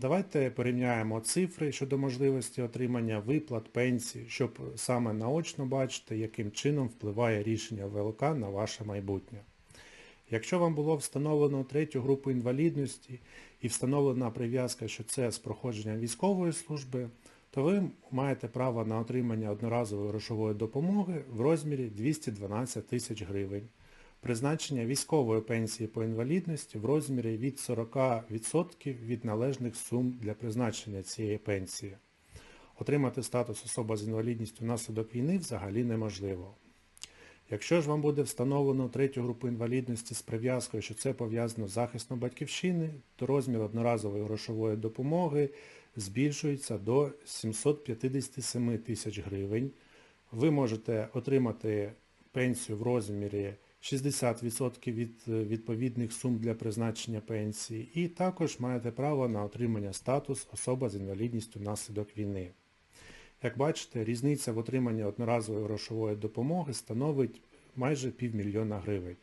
Давайте порівняємо цифри щодо можливості отримання виплат, пенсій, щоб саме наочно бачити, яким чином впливає рішення ВЛК на ваше майбутнє. Якщо вам було встановлено третю групу інвалідності і встановлена прив'язка, що це з проходженням військової служби, то ви маєте право на отримання одноразової грошової допомоги в розмірі 212 тисяч гривень. Призначення військової пенсії по інвалідності в розмірі від 40% від належних сум для призначення цієї пенсії. Отримати статус особа з інвалідністю внаслідок війни взагалі неможливо. Якщо ж вам буде встановлено третю групу інвалідності з прив'язкою, що це пов'язано з захистом батьківщини, то розмір одноразової грошової допомоги збільшується до 757 тисяч гривень. Ви можете отримати пенсію в розмірі 60% від е, відповідних сум для призначення пенсії і також маєте право на отримання статус особа з інвалідністю внаслідок війни. Як бачите, різниця в отриманні одноразової грошової допомоги становить майже півмільйона гривень.